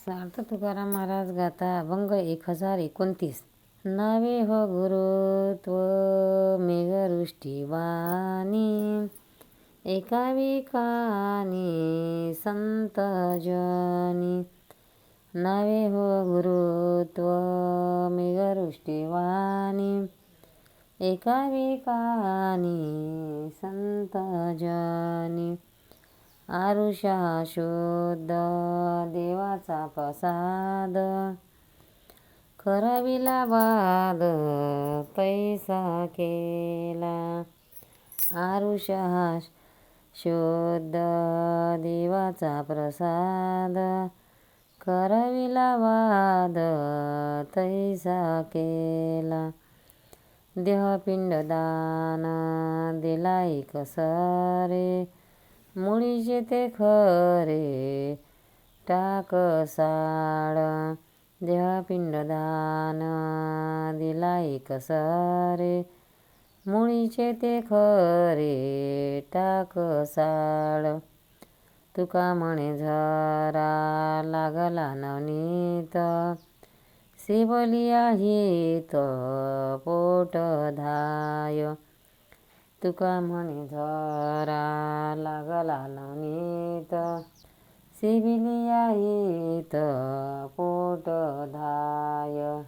सार्थ तुकाराम महाराज गाता अभंग एक हजार एकोणतीस. नावे हो गुरुत्व मेघवृष्टीवाणी एकाविकानी संत जनी. नावे हो गुरुत्व मेघवृष्टीवाणी एकावी विकानी संत जनी. आरुषा शुद्ध देवाचा प्रसाद. करविला वाद पैसा केला. आरुषा शुद्ध देवाचा प्रसाद. करविला वाद तैसा केला. देहपिंड दान दिला एक सरे मुळीचे ते खरे. टाक साड. देहपिंड दान. दिला एक सारे मुळीचे ते खरे. टाक साड. तुका म्हणे झरा लागला नवनीत. शिवलिया हित पोट धाय तुका म्हणे झरा लागला नवनीत सिबिलिया हित पोट धाय.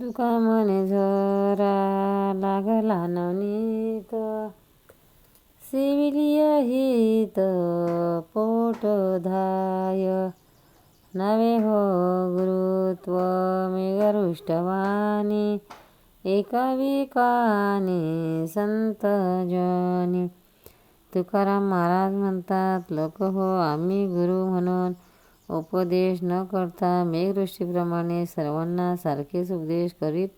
तुका म्हणे झरा लागला नवनीत सिबिलिया हित पोट धाय. नवे हो गुरुत्व मेघरुष्टवाणी एका विकाने संत जनी. तुकाराम महाराज म्हणतात लोक हो आम्ही गुरु म्हणून उपदेश न करता मेघवृष्टीप्रमाणे सर्वांना सारखेच उपदेश करीत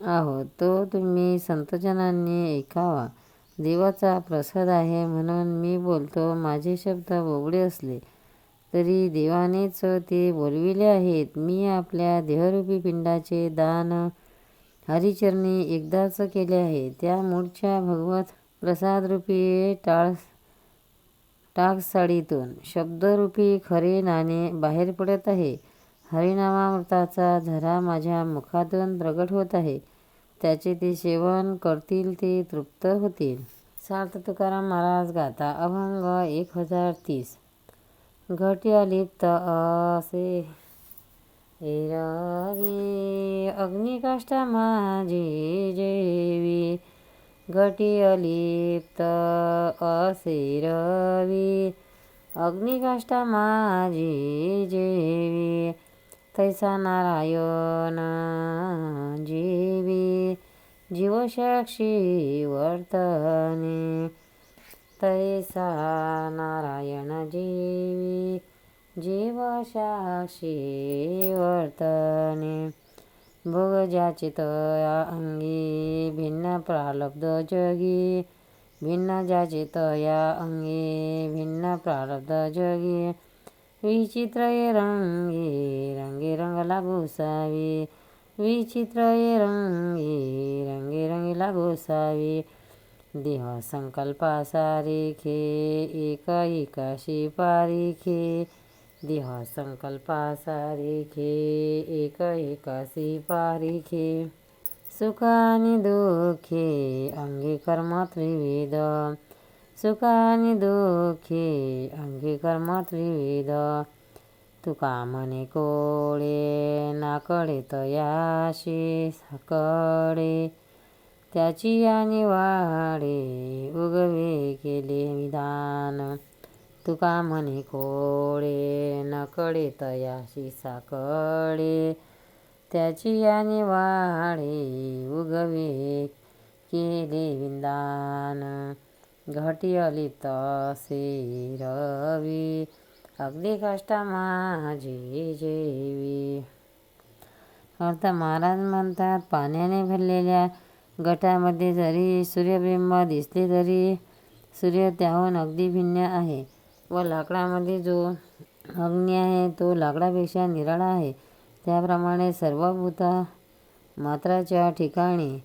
आहोत. तो तुम्ही संतजनांनी ऐकावा. देवाचा प्रसाद आहे म्हणून मी बोलतो माझे शब्द बोबडे असले तरी देवानेच ते बोलविले आहेत. मी आपल्या देहरूपी पिंडाचे दान हरिचरणी एकदाच केले आहे. त्या मूळच्या भगवत प्रसादरूपी टाळ टाकसाडीतून शब्दरूपी खरे नाणे बाहेर पडत आहे. हरिनामामृताचा झरा माझ्या मुखातून प्रगट होत आहे. त्याचे ते सेवन करतील ते तृप्त होतील. सार्थ तुकाराम महाराज गाता अभंग एक हजार तीस. घटी लिप्त असे हिरावी अग्निकाष्ठ माझी जेवी घटी अलिप्त असिरवी अग्निकाष्ठ माझी जेवी तैसा नारायण जीवी जीवसाक्षी वर्तने तैसा नारायण जीवी जीवशाशी वर्तने भोग तया अंगी भिन्न प्रारब्ध जगी भिन्न ज्याचे तया अंगी भिन्न प्रारब्ध जगी। विचित्र ये रंगी रंगी रंग लागोसावी विचित्र ये रंगी रंगी रंगी लागोसावी देह संकल्पा सारिखे एक एकाशी पारिखे। देह संकल्पा सारिखे एक एकासी पारिखे सुखानी दुःखे अंगी कर्म त्रिविध सुखानी दुःखे अंगी कर्म त्रिविध तुका म्हणे कोळे नाकडे तयाशी साकडे त्याची आणि वाडे उगवे केले विधान। तुका म्हणे कोळे नकडे तयाशी साकडे त्याची आणि वाडे उगवे केले विंदान. घटी अली तसे रवी. अगदी कष्ट माझी जेवी. अर्थ महाराज म्हणतात पाण्याने भरलेल्या गटामध्ये जरी सूर्यबिंब दिसले तरी सूर्य त्याहून अगदी भिन्न आहे. व लाकडामध्ये जो अग्नी आहे तो लाकडापेक्षा निराळा आहे. त्याप्रमाणे सर्व भूत मात्राच्या ठिकाणी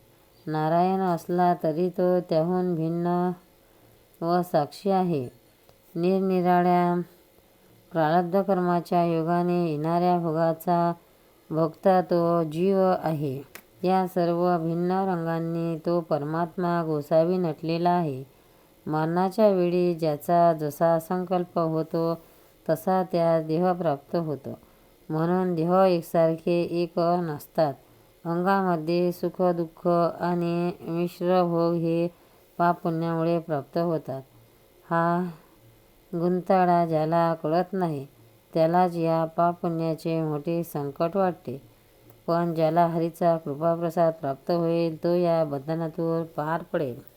नारायण असला तरी तो त्याहून भिन्न व साक्षी आहे. निरनिराळ्या प्रारब्ध कर्माच्या योगाने येणाऱ्या भोगाचा भोगता तो जीव आहे. या सर्व भिन्न रंगांनी तो परमात्मा गोसावी नटलेला आहे. मरणाच्या वेळी ज्याचा जसा संकल्प होतो तसा त्या देह प्राप्त होतो. म्हणून देह एकसारखे एक नसतात. अंगामध्ये सुख दुःख आणि मिश्र भोग हे पाप पुण्यामुळे प्राप्त होतात. हा गुंताळा ज्याला कळत नाही त्यालाच या पाप पुण्याचे मोठे संकट वाटते. पण ज्याला हरीचा कृपाप्रसाद प्राप्त होईल तो या बंधनातून पार पडेल.